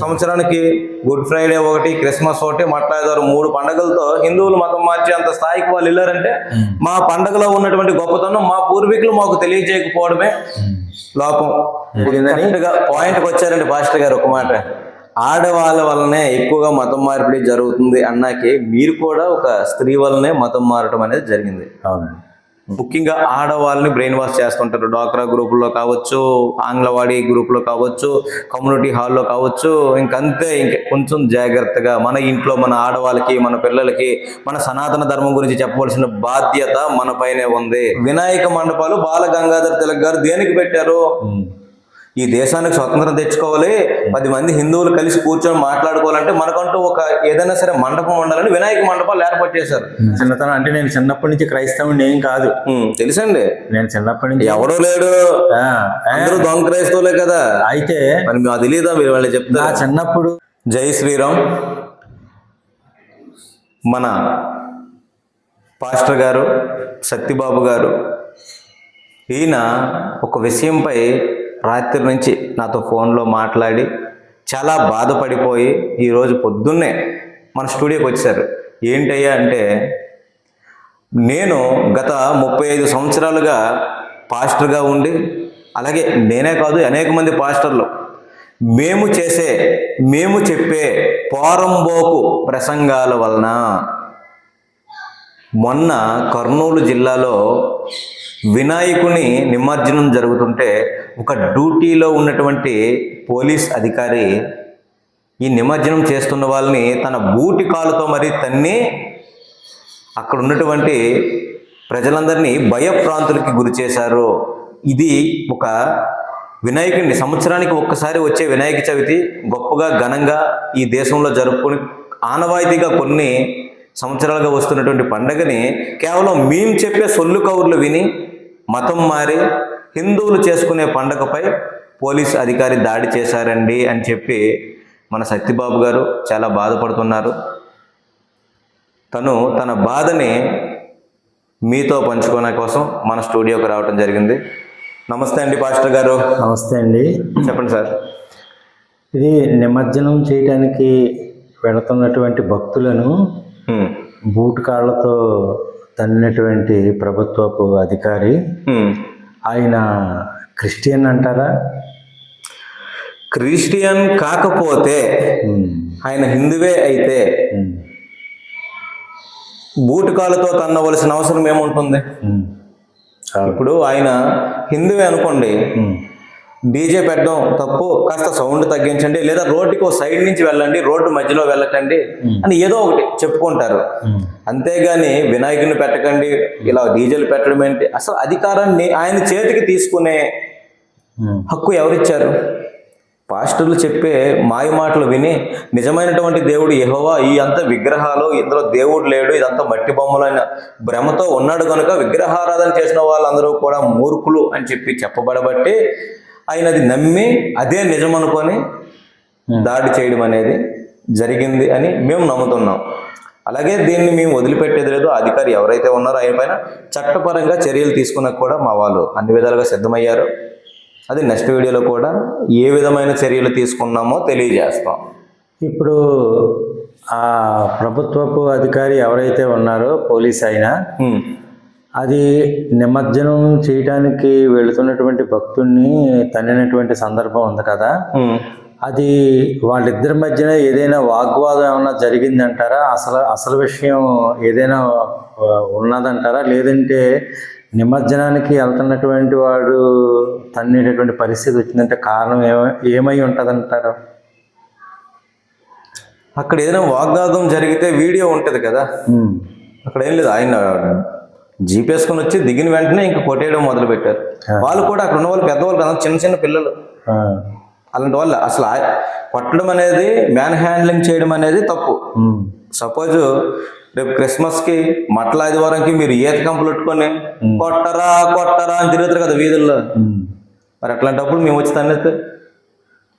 సంవత్సరానికి good Friday ఒకటి Christmas ఒకటి మట్లాదారు మూడు పండుగలతో హిందువులు మతం మార్చి అంత స్థాయికి వాళ్ళు వెళ్ళారంటే మా పండుగలో ఉన్నటువంటి గొప్పతనం మా పూర్వీకులు మాకు తెలియజేయకపోవడమే లోపం. కరెక్ట్గా పాయింట్కి వచ్చారండి పాస్టర్ గారు ఒక మాట. ఆడవాళ్ళ వల్లనే ఎక్కువగా మతం మార్పిడి జరుగుతుంది అన్నాకి మీరు కూడా ఒక స్త్రీ వల్లనే మతం మారటం అనేది జరిగింది. అవునండి. ముఖ్యంగా ఆడవాళ్ళని బ్రెయిన్ వాష్ చేస్తుంటారు. డాక్రా గ్రూపుల్లో కావచ్చు ఆంగ్లవాడి గ్రూపులో కావచ్చు కమ్యూనిటీ హాల్లో కావచ్చు ఇంకంతే ఇంక కొంచెం జాగ్రత్తగా మన ఇంట్లో మన ఆడవాళ్ళకి మన పిల్లలకి మన సనాతన ధర్మం గురించి చెప్పవలసిన బాధ్యత మన పైనే ఉంది. వినాయక మండపాలు బాల గంగాధర్ తిలక్ గారు దేనికి పెట్టారు? ఈ దేశానికి స్వతంత్రం తెచ్చుకోవాలి. పది మంది హిందువులు కలిసి కూర్చొని మాట్లాడుకోవాలంటే మనకంటూ ఒక ఏదైనా సరే మండపం ఉండాలని వినాయక మండపాలు ఏర్పాటు చేశారు. చిన్నతనం అంటే నేను చిన్నప్పటి నుంచి క్రైస్తవుని ఏం కాదు. తెలుసండి. నేను చిన్నప్పటి నుంచి ఎవడో లేడు. అందరూ దొంగ క్రైస్తవులే కదా. అయితే మరి మా తెలియదా మీరు వాళ్ళు నా చెప్తారా చిన్నప్పుడు జై శ్రీరామ్. మన పాస్టర్ గారు సత్యబాబు గారు ఈయన ఒక విషయంపై రాత్రి నుంచి నాతో ఫోన్లో మాట్లాడి చాలా బాధపడిపోయి ఈరోజు పొద్దున్నే మన స్టూడియోకి వచ్చారు. ఏంటయ్యా అంటే నేను గత ముప్పై ఐదు సంవత్సరాలుగా పాస్టర్గా ఉండి అలాగే నేనే కాదు అనేక మంది పాస్టర్లు. మేము చేసే మేము చెప్పే పోరంబోకు ప్రసంగాల వలన మొన్న కర్నూలు జిల్లాలో వినాయకుని నిమజ్జనం జరుగుతుంటే ఒక డ్యూటీలో ఉన్నటువంటి పోలీస్ అధికారి ఈ నిమజ్జనం చేస్తున్న వాళ్ళని తన బూటి కాలుతో మరీ తన్ని అక్కడ ఉన్నటువంటి ప్రజలందరినీ భయప్రాంతులకి గురి చేశారు. ఇది ఒక వినాయకుడిని సంవత్సరానికి ఒక్కసారి వచ్చే వినాయక చవితి గొప్పగా ఘనంగా ఈ దేశంలో జరుపుకొని ఆనవాయితీగా కొన్ని సంవత్సరాలుగా వస్తున్నటువంటి పండగని కేవలం మేము చెప్పే సొల్లు కౌర్లు విని మతం మారి హిందువులు చేసుకునే పండగపై పోలీస్ అధికారి దాడి చేశారండి అని చెప్పి మన సత్యబాబు గారు చాలా బాధపడుతున్నారు. తను తన బాధని మీతో పంచుకోవడం కోసం మన స్టూడియోకి రావడం జరిగింది. నమస్తే అండి పాస్టర్ గారు. నమస్తే అండి. చెప్పండి సార్. ఇది నిమజ్జనం చేయడానికి వెళుతున్నటువంటి భక్తులను. బూట్ కాళ్ళతో తన్నినటువంటి ప్రభుత్వపు అధికారి. ఆయన క్రిస్టియన్ అంటారా? క్రిస్టియన్ కాకపోతే ఆయన హిందువే అయితే ఉమ్, బూటకాలతో తన్నవలసిన అవసరం ఏముంటుంది. ఇప్పుడు ఆయన హిందువే అనుకోండి. డీజే పెట్టడం తప్పు కాస్త సౌండ్ తగ్గించండి లేదా రోడ్డుకి ఒక సైడ్ నుంచి వెళ్ళండి రోడ్డు మధ్యలో వెళ్ళకండి అని ఏదో ఒకటి చెప్పుకుంటారు. అంతేగాని వినాయకుడిని పెట్టకండి ఇలా డీజేలు పెట్టడం ఏంటి? అసలు అధికారాన్ని ఆయన చేతికి తీసుకునే హక్కు ఎవరిచ్చారు? పాస్టర్లు చెప్పే మాయ మాటలు విని నిజమైనటువంటి దేవుడు యెహోవా ఈ అంత విగ్రహాలు ఇందులో దేవుడు లేడు ఇదంతా మట్టి బొమ్మలైన భ్రమతో ఉన్నాడు కనుక విగ్రహారాధన చేసిన వాళ్ళందరూ కూడా మూర్ఖులు అని చెప్పి చెప్పబడబట్టి ఆయన అది నమ్మి అదే నిజం అనుకొని దాడి చేయడం అనేది జరిగింది అని మేము నమ్ముతున్నాం. అలాగే దీన్ని మేము వదిలిపెట్టేది లేదు. అధికారి ఎవరైతే ఉన్నారో ఆయన పైన చట్టపరంగా చర్యలు తీసుకున్నకు కూడా మా వాళ్ళు అన్ని విధాలుగా సిద్ధమయ్యారు. అది నెక్స్ట్ వీడియోలో కూడా ఏ విధమైన చర్యలు తీసుకున్నామో తెలియజేస్తాం. ఇప్పుడు ఆ ప్రభుత్వపు అధికారి ఎవరైతే ఉన్నారో పోలీస్ అయినా హ్మ్. అది నిమజ్జనం చేయడానికి వెళుతున్నటువంటి భక్తుల్ని తన్నినటువంటి సందర్భం ఉంది కదా. అది వాళ్ళిద్దరి మధ్యన ఏదైనా వాగ్వాదం ఏమైనా జరిగిందంటారా? అసలు అసలు విషయం ఏదైనా ఉన్నదంటారా? లేదంటే నిమజ్జనానికి వెళ్తున్నటువంటి వాడు తన్నేటటువంటి పరిస్థితి వచ్చిందంటే కారణం ఏమై ఏమై ఉంటుందంటారు? అక్కడ ఏదైనా వాగ్వాదం జరిగితే వీడియో ఉంటుంది కదా. అక్కడ ఏం లేదు ఆయన జీపేసుకొని వచ్చి దిగిన వెంటనే ఇంక కొట్టేయడం మొదలు పెట్టారు వాళ్ళు కూడా అక్కడ ఉన్న వాళ్ళు పెద్దవాళ్ళు కదా చిన్న చిన్న పిల్లలు. అలాంటి వాళ్ళు అసలు కొట్టడం అనేది మ్యాన్ హ్యాండ్లింగ్ చేయడం అనేది తప్పు. సపోజ్ రేపు క్రిస్మస్కి మట్ల ఆదివారంకి మీరు ఈత కంపులు పెట్టుకొని కొట్టరా కొట్టరా అని తిరుగుతారు కదా వీధుల్లో. మరి అట్లాంటప్పుడు మేము వచ్చి తన్నేస్తే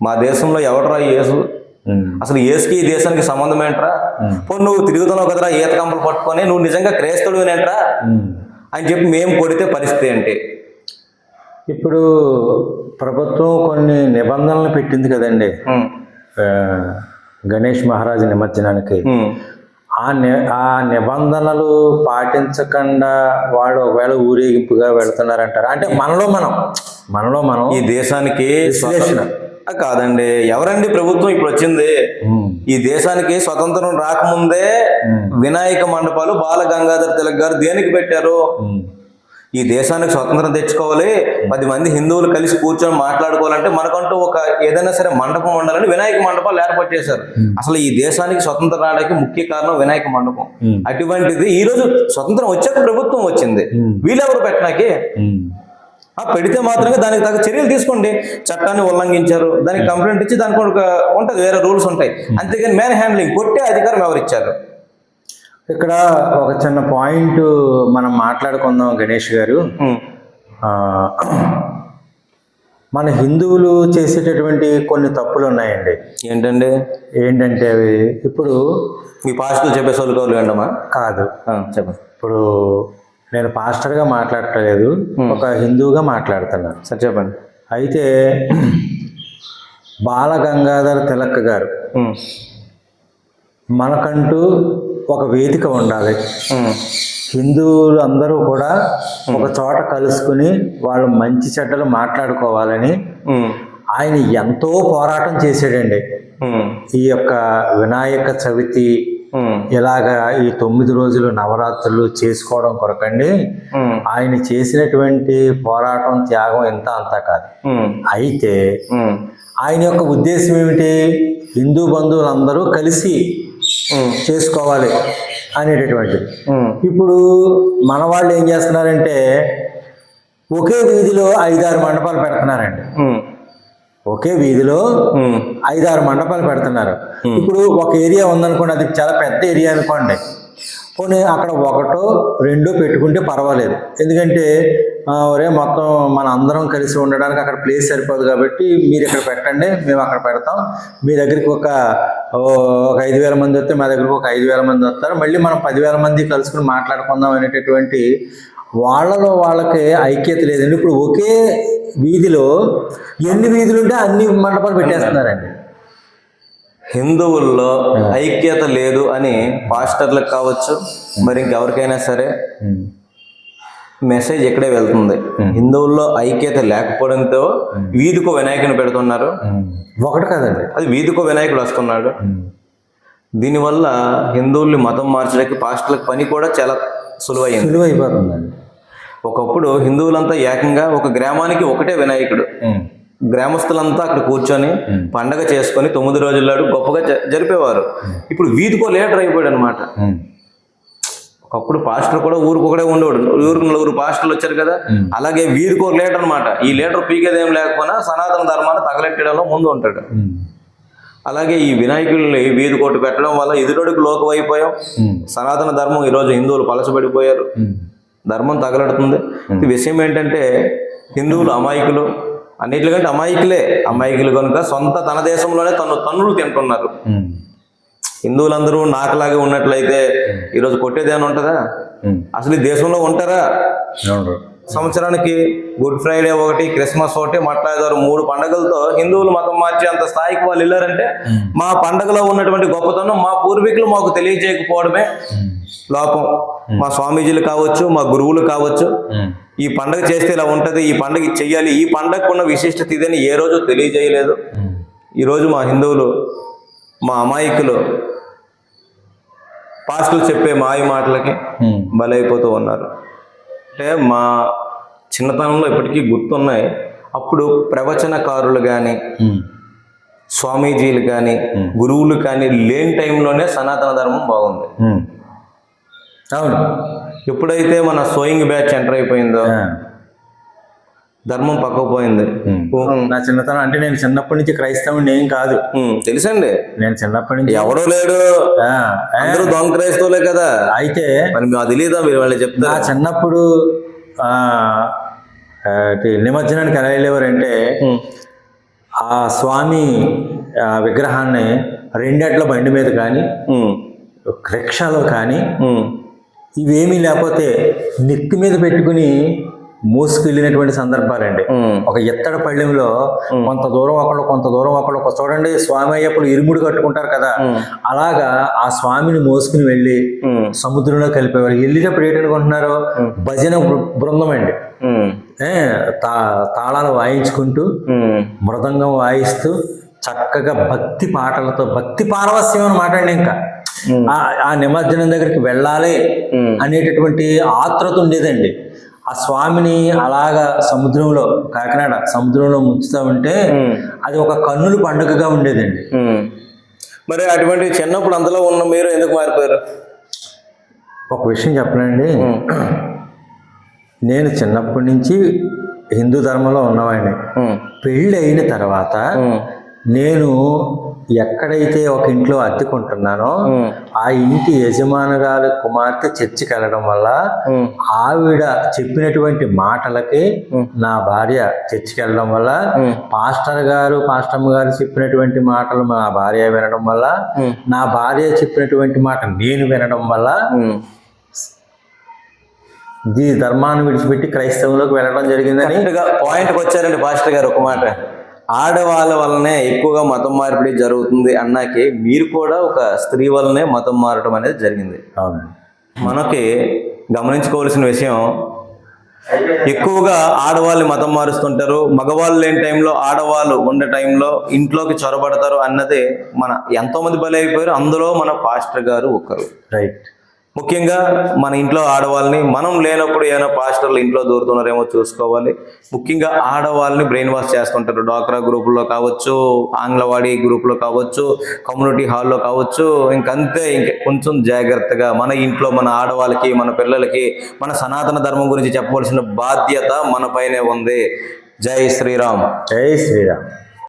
మా దేశంలో ఎవడరా యేసు? ఉమ్, అసలు ఏసుకి ఈ దేశానికి సంబంధం ఏంట్రా? పోనీ నువ్వు తిరుగుతున్నావు కదరా ఈత కంపలు పట్టుకొని నువ్వు నిజంగా క్రైస్తవుడువేనేంట్రా ఉమ్. అని చెప్పి మేము కొడితే పరిస్థితి ఏంటి? ఇప్పుడు ప్రభుత్వం కొన్ని నిబంధనలు పెట్టింది కదండి. గణేష్ మహారాజ్ నిమజ్జనానికి. ఆ ని ఆ నిబంధనలు పాటించకుండా వాళ్ళు ఒకవేళ ఊరేగింపుగా వెళ్తున్నారంటారా? అంటే మనలో మనం మనలో మనం ఈ దేశానికి విశ్లేషణ. కాదండి. ఎవరండి ప్రభుత్వం ఇప్పుడు వచ్చింది? ఈ దేశానికి స్వతంత్రం రాకముందే వినాయక మండపాలు బాల గంగాధర్ తిలక్ గారు దేనికి పెట్టారు? ఈ దేశానికి స్వతంత్రం తెచ్చుకోవాలి. పది మంది హిందువులు కలిసి కూర్చొని మాట్లాడుకోవాలంటే మనకంటూ ఒక ఏదైనా సరే మండపం ఉండాలని వినాయక మండపాలు ఏర్పాటు చేశారు. అసలు ఈ దేశానికి స్వతంత్రం రావడానికి ముఖ్య కారణం వినాయక మండపం. అటువంటిది ఈ రోజు స్వతంత్రం వచ్చాక ప్రభుత్వం వచ్చింది. వీళ్ళెవరు పెట్టనాకి? పెడితే మాత్రమే దానికి తగ్గ చర్యలు తీసుకోండి. చట్టాన్ని ఉల్లంఘించారు. దానికి కంప్లైంట్ ఇచ్చి దానికి ఒక ఉంటుంది వేరే రూల్స్ ఉంటాయి. అంతేగాని మ్యాన్ హ్యాండ్లింగ్ కొట్టే అధికారం ఎవరు ఇచ్చారు ఇక్కడ ఒక చిన్న పాయింట్ మనం మాట్లాడుకుందాం గణేష్ గారు. మన హిందువులు చేసేటటువంటి కొన్ని తప్పులు ఉన్నాయండి. ఏంటండి? ఏంటంటే అవి ఇప్పుడు మీ పాస్టులు చెప్పే సొలుకోలు ఏంటమ్మా కాదు. చెప్పండి. ఇప్పుడు నేను పాస్టర్గా మాట్లాడట్లేదు ఒక హిందువుగా మాట్లాడుతున్నాను సరే చెప్పండి. అయితే బాల గంగాధర్ తిలక్ గారు ఉమ్, మనకంటూ ఒక వేదిక ఉండాలి. ఉమ్, హిందువులు అందరూ కూడా ఒక చోట కలుసుకుని వాళ్ళు మంచి చెడ్డలు మాట్లాడుకోవాలని ఆయన ఎంతో పోరాటం చేశాడండి. ఈ యొక్క వినాయక చవితి ఇలాగా ఈ తొమ్మిది రోజులు నవరాత్రులు చేసుకోవడం కొరకండి. ఆయన చేసినటువంటి పోరాటం త్యాగం ఎంత అంతా కాదు. అయితే ఆయన యొక్క ఉద్దేశం ఏమిటి? హిందూ బంధువులందరూ కలిసి చేసుకోవాలి అనేటటువంటిది. ఇప్పుడు మన వాళ్ళు ఏం చేస్తున్నారంటే ఒకే వీధిలో ఐదారు మండపాలు పెడుతున్నారండి. ఒకే వీధిలో ఐదారు మండపాలు పెడుతున్నారు. ఇప్పుడు ఒక ఏరియా ఉందనుకోండి అది చాలా పెద్ద ఏరియా అనుకోండి. పోనీ అక్కడ ఒకటో రెండో పెట్టుకుంటే పర్వాలేదు. ఎందుకంటే ఒరే మొత్తం మన అందరం కలిసి ఉండడానికి అక్కడ ప్లేస్ సరిపోదు కాబట్టి మీరు ఇక్కడ పెట్టండి మేము అక్కడ పెడతాం. మీ దగ్గరికి ఒక ఒక ఐదు వేల మంది వస్తే మా దగ్గరికి ఒక ఐదు వేల మంది వస్తారు. మళ్ళీ మనం పదివేల మంది కలుసుకుని మాట్లాడుకుందాం అనేటటువంటి వాళ్ళలో వాళ్ళకి ఐక్యత లేదండి. ఇప్పుడు ఒకే వీధిలో ఎన్ని వీధులు ఉంటే అన్ని మండపాలు పెట్టేస్తున్నారండి. హిందువుల్లో ఐక్యత లేదు అని పాస్టర్లకు కావచ్చు మరి ఇంకెవరికైనా సరే మెసేజ్ ఇక్కడే వెళ్తుంది. హిందువుల్లో ఐక్యత లేకపోవడంతో వీధికో వినాయకుని పెడుతున్నారు. ఒకటి కదండి. అది వీధికో వినాయకుడు వస్తున్నాడు. దీనివల్ల హిందువుల్ని మతం మార్చడానికి పాస్టర్లకు పని కూడా చాలా సులువైంది. సులువు అయిపోతుందండి ఒకప్పుడు హిందువులంతా ఏకంగా ఒక గ్రామానికి ఒకటే వినాయకుడు. గ్రామస్తులంతా అక్కడ కూర్చొని పండగ చేసుకొని తొమ్మిది రోజుల గొప్పగా జ- జరిపేవారు. ఇప్పుడు వీధికో లీడర్ అయిపోయాడు అనమాట ఒకప్పుడు పాస్టర్ కూడా ఊరికి ఒకడే ఉండేవాడు. ఊరికి నలుగురు పాస్టర్లు వచ్చారు కదా. అలాగే వీధికో లీడర్ అనమాట. ఈ లీడర్ పీకేదేం లేకపోయినా సనాతన ధర్మాన్ని తగలెట్టడంలో ముందు ఉంటాడు. అలాగే ఈ వినాయకుల్ని వీధి కోటు పెట్టడం వల్ల ఎదురుడికి లోకం అయిపోయాం. సనాతన ధర్మం ఈరోజు హిందువులు పలచబడిపోయారు. ధర్మం తగలడుతుంది. ఈ విషయం ఏంటంటే హిందువులు అమాయకులు అన్నిటికంటే అమాయకులే. అమాయకులు కనుక సొంత తన దేశంలోనే తను తన్నులు తింటున్నారు. హిందువులందరూ నాకులాగే ఉన్నట్లయితే ఈరోజు కొట్టేదేమైనా ఉంటుందా? అసలు ఈ దేశంలో ఉంటారా? సంవత్సరానికి గుడ్ ఫ్రైడే ఒకటి క్రిస్మస్ ఒకటి మట్లాదారు మూడు పండగలతో హిందువులు మతం మార్చి అంత స్థాయికి వాళ్ళు వెళ్ళారంటే మా పండగలో ఉన్నటువంటి గొప్పతనం మా పూర్వీకులు మాకు తెలియజేయకపోవడమే లోపం. మా స్వామీజీలు కావచ్చు మా గురువులు కావచ్చు ఈ పండగ చేస్తే ఇలా ఉంటది ఈ పండగ చెయ్యాలి ఈ పండగకు ఉన్న విశిష్టత ఇదని ఏ రోజు తెలియజేయలేదు. ఈరోజు మా హిందువులు మా అమాయకులు పాస్టులు చెప్పే మాయ మాటలకి బలైపోతూ ఉన్నారు. అంటే మా చిన్నతనంలో ఇప్పటికీ గుర్తున్నాయి. అప్పుడు ప్రవచనకారులు కానీ స్వామీజీలు కానీ గురువులు కానీ లేని టైంలోనే సనాతన ధర్మం బాగుంది. అవును. ఎప్పుడైతే మన సోయింగ్ బ్యాచ్ ఎంటర్ అయిపోయిందో. ధర్మం పక్కకు పోయింది నా చిన్నతనం అంటే నేను చిన్నప్పటి నుంచి క్రైస్తవుని ఏం కాదు. తెలుసండి. నేను చిన్నప్పటి నుంచి ఎవడో లేడు. అందరూ దొంగ క్రైస్తవులే కదా. అయితే మరి మేము తెలియదా మీరు వాళ్ళు నా చెప్తా చిన్నప్పుడు నిమజ్జనానికి ఎలా వెళ్ళేవారంటే ఆ స్వామి విగ్రహాన్ని రెండెట్ల బండి మీద కానీ రిక్షాలో కానీ ఇవేమీ లేకపోతే నెత్తి మీద పెట్టుకుని మోసుకెళ్ళినటువంటి సందర్భాలండి. ఒక ఎత్తడి పళ్ళెంలో కొంత దూరం ఒకళ్ళు కొంత దూరం ఒకళ్ళు ఒక చూడండి స్వామి అయ్యప్పుడు ఇరుముడు కట్టుకుంటారు కదా. అలాగా ఆ స్వామిని మోసుకుని వెళ్ళి సముద్రంలో కలిపేవారు. వెళ్ళినప్పుడు ఏంటనుకుంటున్నారు భజన బృందం అండి తాళాలు వాయించుకుంటూ మృదంగం వాయిస్తూ చక్కగా భక్తి పాటలతో భక్తి పారవస్యం అనమాట అండి ఇంకా. ఆ- నిమజ్జనం దగ్గరికి వెళ్ళాలి. అనేటటువంటి ఆత్రత ఉండేదండి. ఆ స్వామిని అలాగా సముద్రంలో కాకినాడ సముద్రంలో ముంచుతా ఉంటే. అది ఒక కన్నుల పండుగగా ఉండేదండి. మరి అటువంటి చిన్నప్పుడు అంతలో ఉన్న మీరు ఎందుకు మారిపోయారు? ఒక విషయం చెప్పనండి. నేను చిన్నప్పటి నుంచి హిందూ ధర్మంలో ఉన్నవాడిని. పెళ్ళి అయిన తర్వాత నేను ఎక్కడైతే ఒక ఇంట్లో అద్దెకుంటున్నానో ఆ ఇంటి యజమానురాలు కుమార్తె చర్చికి వెళ్ళడం వల్ల ఆవిడ చెప్పినటువంటి మాటలకి నా భార్య చర్చికి వెళ్ళడం వల్ల. పాస్టర్ గారు పాస్టమ్మ గారు చెప్పినటువంటి మాటలు నా భార్య వినడం వల్ల. నా భార్య చెప్పినటువంటి మాట నేను వినడం వల్ల. ఈ ధర్మాన్ని విడిచిపెట్టి క్రైస్తవంలోకి వెళ్ళడం జరిగిందని పాయింట్కి వచ్చారండి పాస్టర్ గారు ఒక మాట ఆడవాళ్ళ వల్లనే ఎక్కువగా మతం మార్పిడి జరుగుతుంది అన్నాకి మీరు కూడా ఒక స్త్రీ వల్లనే మతం మారడం అనేది జరిగింది. మనకి గమనించుకోవాల్సిన విషయం ఎక్కువగా ఆడవాళ్ళు మతం మారుస్తుంటారు మగవాళ్ళు లేని టైంలో ఆడవాళ్ళు ఉండే టైంలో ఇంట్లోకి చొరబడతారు అన్నది మన ఎంతో మంది బలి అయిపోయారు అందులో మన పాస్టర్ గారు ఒకరు రైట్ ముఖ్యంగా మన ఇంట్లో ఆడవాళ్ళని మనం లేనప్పుడు ఏమైనా పాస్టర్లు ఇంట్లో దూరుతున్నారేమో చూసుకోవాలి. ముఖ్యంగా ఆడవాళ్ళని బ్రెయిన్ వాష్ చేస్తుంటారు. డాక్రా గ్రూపుల్లో కావచ్చు ఆంగ్లవాడి గ్రూప్లో కావచ్చు కమ్యూనిటీ హాల్లో కావచ్చు ఇంకంతే. ఇంక కొంచెం జాగ్రత్తగా మన ఇంట్లో మన ఆడవాళ్ళకి మన పిల్లలకి మన సనాతన ధర్మం గురించి చెప్పవలసిన బాధ్యత మన పైనే ఉంది. జై శ్రీరామ్. జై శ్రీరామ్.